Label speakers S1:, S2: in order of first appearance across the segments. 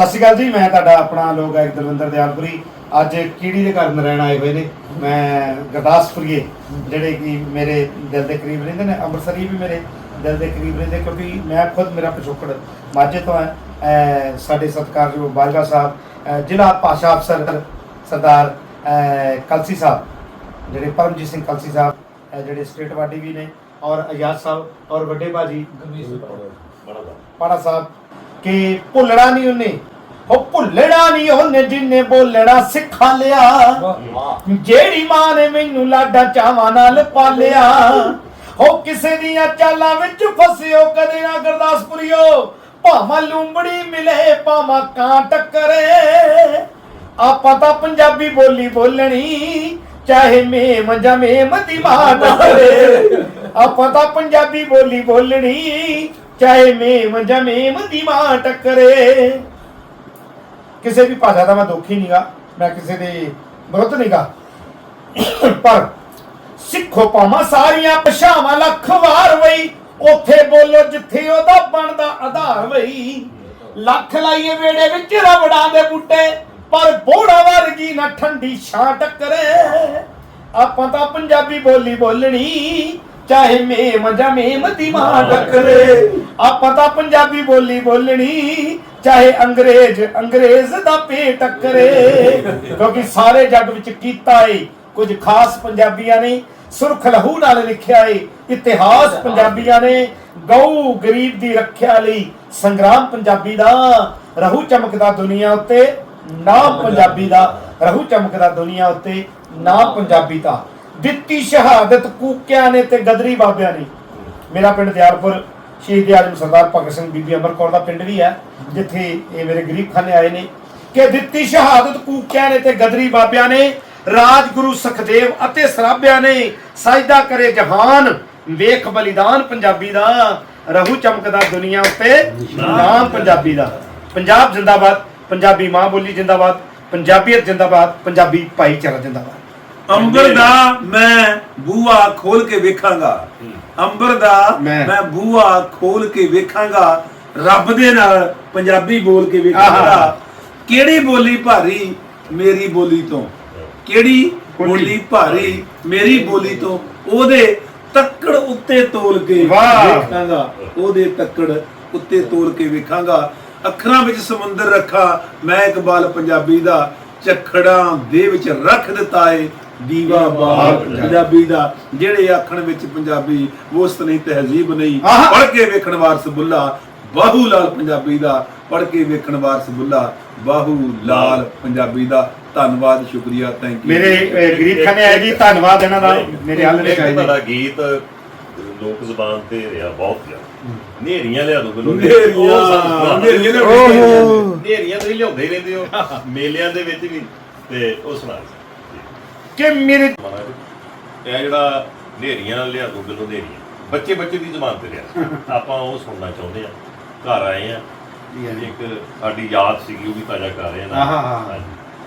S1: ਸਤਿ ਸ਼੍ਰੀ ਅਕਾਲ ਜੀ ਮੈਂ ਤੁਹਾਡਾ ਆਪਣਾ ਲੋਕ ਗਾਇਕ ਦਲਵਿੰਦਰ ਦਿਆਲਪੁਰੀ। ਅੱਜ ਕੀੜੀ ਦੇ ਘਰ ਨਰੈਣ ਆਏ ਹੋਏ ਨੇ। ਮੈਂ ਗੁਰਦਾਸਪੁਰੀਏ ਜਿਹੜੇ ਕਿ ਮੇਰੇ ਦਿਲ ਦੇ ਕਰੀਬ ਰਹਿੰਦੇ ਨੇ ਅੰਮ੍ਰਿਤਸਰੀ ਵੀ ਮੇਰੇ ਦਿਲ ਦੇ ਕਰੀਬ ਰਹਿੰਦੇ ਕਿਉਂਕਿ ਮੈਂ ਖੁਦ ਮੇਰਾ ਪਿਛੋਕੜ ਮਾਝੇ ਤੋਂ ਹੈ। ਸਾਡੇ ਸਤਿਕਾਰਯੋਗ ਬਾਜਵਾ ਸਾਹਿਬ ਜ਼ਿਲ੍ਹਾ ਭਾਸ਼ਾ ਅਫਸਰ ਸਰਦਾਰ ਕਲਸੀ ਸਾਹਿਬ ਜਿਹੜੇ ਪਰਮਜੀਤ ਸਿੰਘ ਕਲਸੀ ਸਾਹਿਬ ਜਿਹੜੇ ਸਟੇਟ ਵਾਡੀ ਵੀ ਨੇ ਔਰ ਆਜ਼ਾਦ ਸਾਹਿਬ ਔਰ ਵੱਡੇ ਬਾਜੀ ਪਾੜਾ ਸਾਹਿਬ ਕਿ ਭੁੱਲਣਾ ਨਹੀਂ ਉਹਨੇ? ਉਹ ਭੁੱਲਣਾ ਨਹੀਂ ਉਹਨੇ ਜਿੰਨੇ ਬੋਲਣਾ ਸਿੱਖਾ ਲਿਆ। ਜਿਹੜੀ ਮਾਂ ਨੇ ਮੈਨੂੰ ਲਾਡਾ ਚਾਵਾਂ ਨਾਲ ਪਾਲਿਆ ਹੋ ਕਿਸੇ ਦੀਆਂ ਚਾਲਾਂ ਵਿੱਚ ਫਸਿਓ, ਕਦੇ ਨਾ ਗੁਰਦਾਸਪੁਰੀਓ। ਭਾਵਾਂ ਲੂੰਬੜੀ ਮਿਲੇ, ਭਾਵਾਂ ਕਾਂ ਟੱਕਰੇ। ਆਪਾਂ ਤਾਂ ਪੰਜਾਬੀ ਬੋਲੀ ਬੋਲਣੀ, ਚਾਹੇ ਮੇਮ ਜਾਂ ਮੇਮ ਦੀ ਮਾਂ ਟੱਕਰੇ। ਆਪਾਂ ਤਾਂ ਪੰਜਾਬੀ ਬੋਲੀ ਬੋਲਣੀ, ਚਾਹੇ ਮੇਮ ਜਾਂ ਮੇਮ ਦੀ ਮਾਂ ਟੱਕਰੇ। ਕਿਸੇ ਵੀ ਭਾਸ਼ਾ ਦਾ ਮੈਂ ਦੋਖੀ ਨਹੀਂਗਾ ਮੈਂ ਕਿਸੇ ਦੇ ਵਿਰੁੱਧ ਨਹੀਂਗਾ ਪਰ ਸਿੱਖੋ ਪਾਵਾਂ ਸਾਰੀਆਂ ਭਾਸ਼ਾਵਾਂ ਲੱਖ ਵਾਰ ਵਈ, ਉੱਥੇ ਬੋਲੋ ਜਿੱਥੇ ਉਹਦਾ ਬਣਦਾ ਆਧਾਰ ਵਈ। ਲੱਖ ਲਾਈਏ ਵੇੜੇ ਵਿੱਚ ਰਬੜਾਂ ਦੇ ਬੂਟੇ, ਪਰ ਬੋੜਾ ਵਰਗੀ ਨਾ ਠੰਡੀ ਛਾਂ ਟੱਕਰੇ। ਆਪਾਂ ਤਾਂ ਪੰਜਾਬੀ ਬੋਲੀ ਬੋਲਣੀ ਚਾਹੇ ਮੇਮ ਜਾਂ ਮੇਮ ਦੀ ਮਾਂ ਟੱਕਰੇ ਆਪਾਂ ਤਾਂ ਪੰਜਾਬੀ ਬੋਲੀ ਬੋਲਣੀ ਚਾਹੇ ਅੰਗਰੇਜ਼ ਅੰਗਰੇਜ਼ ਦਾ ਪੇ ਟੱਕਰੇ। ਕਿਉਂਕਿ ਸਾਰੇ ਜੱਗ ਵਿੱਚ ਕੀਤਾ ਏ ਕੁਝ ਖਾਸ ਪੰਜਾਬੀਆਂ ਨੇ ਸੁਰਖ ਲਹੂ ਨਾਲ ਲਿਖਿਆ ਏ ਇਤਿਹਾਸ ਪੰਜਾਬੀਆਂ ਨੇ ਗਊ ਗਰੀਬ ਦੀ ਰੱਖਿਆ ਲਈ ਸੰਗਰਾਮ ਪੰਜਾਬੀ ਦਾ ਰਹੂ ਚਮਕਦਾ ਦੁਨੀਆ ਉੱਤੇ ਨਾਮ ਪੰਜਾਬੀ ਦਾ ਰਹੂ ਚਮਕਦਾ ਦੁਨੀਆ ਉੱਤੇ ਨਾਮ ਪੰਜਾਬੀ ਦਾ। ਦਿੱਤੀ ਸ਼ਹਾਦਤ ਕੂਕਿਆਂ ਨੇ ਤੇ ਗਦਰੀ ਬਾਬਿਆਂ ਨੇ। ਮੇਰਾ ਪਿੰਡ ਦਿਆਰਪੁਰ ਸ਼ਹੀਦ ਆਜਮ ਸਰਦਾਰ ਭਗਤ ਸਿੰਘ ਬੀਬੀ ਅਮਰ ਕੌਰ ਦਾ ਪਿੰਡ ਵੀ ਹੈ, ਜਿੱਥੇ ਇਹ ਮੇਰੇ ਗਰੀਬ ਖਾਨੇ ਆਏ ਨੇ ਕਿ ਦਿੱਤੀ ਸ਼ਹਾਦਤ ਕੂਕਿਆਂ ਨੇ ਤੇ ਗਦਰੀ ਬਾਬਿਆਂ ਨੇ, ਰਾਜਗੁਰੂ ਸੁਖਦੇਵ ਅਤੇ ਸਰਾਭਿਆਂ ਨੇ ਸਜਦਾ ਕਰੇ ਜਹਾਨ, ਵੇਖ ਬਲੀਦਾਨ ਪੰਜਾਬੀ ਦਾ, ਰਹੂ ਚਮਕਦਾ ਦੁਨੀਆ ਉੱਤੇ ਨਾਮ ਪੰਜਾਬੀ ਦਾ। ਪੰਜਾਬ ਜਿੰਦਾਬਾਦ, ਪੰਜਾਬੀ ਮਾਂ ਬੋਲੀ ਜਿੰਦਾਬਾਦ, ਪੰਜਾਬੀਅਤ ਜਿੰਦਾਬਾਦ, ਪੰਜਾਬੀ ਭਾਈਚਾਰਾ ਜਿੰਦਾਬਾਦ।
S2: ਅੰਬਰ ਦਾ ਮੈਂ ਬੂਆ ਖੋਲ ਕੇ ਵੇਖਾਂਗਾ। ਅੰਬਰ ਦਾ
S1: ਮੈਂ-
S2: ਬੂਆ ਖੋਲ ਕੇ ਵੇਖਾਂਗਾ। ਰੱਬ ਦੇ ਨਾਲ ਪੰਜਾਬੀ ਬੋਲ ਕੇ ਵੇਖਾਂਗਾ। ਕਿਹੜੀ ਬੋਲੀ ਭਾਰੀ ਮੇਰੀ ਬੋਲੀ ਤੋਂ? ਕਿਹੜੀ ਬੋਲੀ ਭਾਰੀ ਮੇਰੀ ਬੋਲੀ ਤੋਂ? ਉਹਦੇ ਤੱਕੜ ਉੱਤੇ ਤੋਲ ਕੇ। ਵੇਖਾਂਗਾ। ਉਹਦੇ ਤੱਕੜ ਉੱਤੇ ਤੋਲ ਕੇ ਵੇਖਾਂਗਾ। ਅੱਖਰਾਂ ਵਿੱਚ ਸਮੁੰਦਰ ਰੱਖਾ। ਮੈਂ ਇਕਬਾਲ ਪੰਜਾਬੀ ਦਾ। ਝਖੜਾਂ ਦੇ ਵਿੱਚ ਰੱਖ ਦਿੱਤਾ ਏ। ਦੀਵਾ ਬਾਹਰ ਪੰਜਾਬੀ ਦਾ ਜਿਹੜੇ ਆਖਣ ਵਿੱਚ ਪੰਜਾਬੀ ਵਸਤ ਨਹੀਂ ਤਹਿਜ਼ੀਬ ਨਹੀਂ। ਪੜ ਕੇ ਵੇਖਣ ਵਾਰਸ ਬੁੱਲਾ ਬਾਹੂ ਲਾਲ ਪੰਜਾਬੀ ਦਾ। ਪੜ ਕੇ ਵੇਖਣ ਵਾਰਸ ਬੁੱਲਾ ਬਾਹੂ ਲਾਲ ਪੰਜਾਬੀ ਦਾ। ਧੰਨਵਾਦ ਸ਼ੁਕਰੀਆ ਥੈਂਕ ਯੂ
S1: ਮੇਰੇ ਗਰੀਬ ਖਾਨੇ ਆਏ ਜੀ ਧੰਨਵਾਦ ਇਹਨਾਂ ਦਾ। ਮੇਰੇ ਹੱਲ ਨੇ
S3: ਗੀਤ ਲੋਕ ਜ਼ਬਾਨ ਤੇ ਰਿਹਾ ਬਹੁਤ ਜ਼ਿਆਦਾ। ਨੇਰੀਆਂ ਲਿਆ ਦੋ ਬਿਲੋ
S2: ਨੇਰੀਆਂ ਨੇਰੀਆਂ।
S3: ਨੇਰੀਆਂ ਤੁਸੀਂ ਲਿਆਉਂਦੇ ਹੀ ਰਹਿੰਦੇ ਹੋ। ਮੇਲਿਆਂ ਦੇ ਵਿੱਚ ਵੀ। ਤੇ ਉਹ ਸੁਣਾ
S1: ਕਿ ਮੇਰੇ
S3: ਇਹ ਜਿਹੜਾ ਨੇਰੀਆਂ ਲਿਆ ਦੋ ਬਿਲੋ ਨੇਰੀਆਂ ਬੱਚੇ ਬੱਚੇ ਦੀ ਜ਼ਬਾਨ ਤੇ ਰਿਹਾ। ਆਪਾਂ ਉਹ ਸੁਣਨਾ ਚਾਹੁੰਦੇ ਆ ਘਰ ਆਏ ਆ ਇੱਕ ਸਾਡੀ ਯਾਦ ਸੀਗੀ ਉਹ ਵੀ ਤਾਜ਼ਾ ਕਰ ਰਹੇ ਆ
S1: ਹਾਂ।
S3: ਹਾਂਜੀ।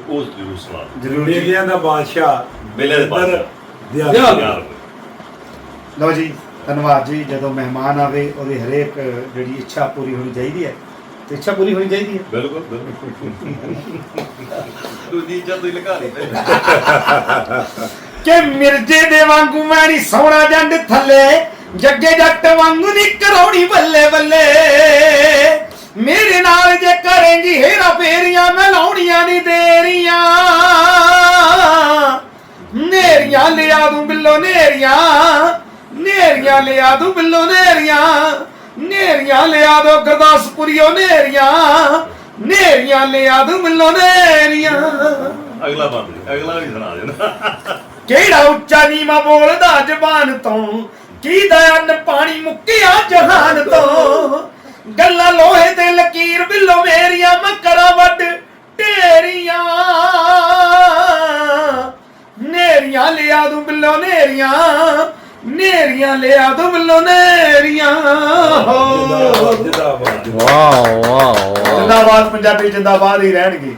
S3: ਉਹ ਜ਼ਰੂਰ ਸੁਣਾ।
S1: ਜ਼ਰੂਰ
S2: ਨੇਰੀਆਂ ਦਾ ਬਾਦਸ਼ਾਹ
S3: ਮੇਲੇ ਦੇ ਬਾਦਸ਼ਾਹ।
S1: ਲਓ ਜੀ। ਧੰਨਵਾਦ ਜੀ ਜਦੋਂ ਮਹਿਮਾਨ ਆਵੇ ਉਹਦੀ ਹਰੇਕ ਜਿਹੜੀ ਇੱਛਾ ਪੂਰੀ ਹੋਣੀ ਚਾਹੀਦੀ ਹੈ। ਤੇ ਇੱਛਾ ਪੂਰੀ ਹੋਣੀ ਚਾਹੀਦੀ ਹੈ।
S3: ਬਿਲਕੁਲ ਬਿਲਕੁਲ। ਦੂਜੀ ਇੱਜ਼ਤ ਤੁਸੀਂ ਲਗਾ ਲਈ
S1: ਕਿ ਮਿਰਜੇ ਦੇ ਵਾਂਗੂ ਮੈਂ ਨਹੀਂ ਸੋਹਣਾ ਜੰਡ ਥੱਲੇ ਜੱਗੇ ਜੱਟ ਵਾਂਗੂ ਨੀ ਕਰੋੜੀ ਬੱਲੇ ਬੱਲੇ। ਮੇਰੇ ਨਾਲ ਜੇ ਕਰੇਂਗੀ ਹੇਰਾ ਫੇਰੀਆਂ ਮੈਂ ਲਾਉਣੀਆਂ ਨਹੀਂ ਦੇਰੀਆਂ ਨੇਰੀਆਂ ਲਿਆ ਦੂੰ ਬਿੱਲੋ ਨੇਰੀਆਂ ਨੇਰੀਆਂ ਲਿਆ ਦੂੰ ਬਿੱਲੋ ਨੇਰੀਆਂ। ਨੇਰੀਆਂ ਲਿਆ ਦੋ ਗੁਰਦਾਸਪੁਰੀਓ ਨੇਰੀਆਂ। ਨੇਰੀਆਂ ਲਿਆ ਦੂੰ ਬਿੱਲੋ ਨੇਰੀਆਂ।
S3: ਅਗਲਾ ਬੰਦ ਅਗਲਾ ਵੀ ਸੁਣਾ ਦੇਣਾ।
S1: ਕਿਹੜਾ ਉੱਚਾ ਨੀਵਾਂ ਬੋਲਦਾ ਜ਼ਬਾਨ ਤੋਂ? ਕੀ ਦਾ ਅੰਨ ਪਾਣੀ ਮੁੱਕਿਆ ਜਹਾਨ ਤੋਂ? ਗੱਲਾਂ ਲੋਹੇ ਤੇ ਲਕੀਰ ਬਿੱਲੋ ਮੇਰੀਆਂ ਮੈਂ ਕਰਾਂ ਵੱਡ ਢੇਰੀਆਂ। ਨੇਰੀਆਂ ਲਿਆ ਦੂੰ ਬਿੱਲੋ ਨੇਰੀਆਂ। ਨੇਰੀਆਂ ਲਿਆ ਦੂੰ ਬਿੱਲੋ ਨੇਰੀਆਂ।
S2: ਜਿੰਦਾਬਾਦ ਜਿੰਦਾਬਾਦ।
S4: ਵਾਓ ਵਾਓ ਵਾਓ
S1: ਜਿੰਦਾਬਾਦ ਪੰਜਾਬੀ ਜਿੰਦਾਬਾਦ ਹੀ ਰਹਿਣਗੇ।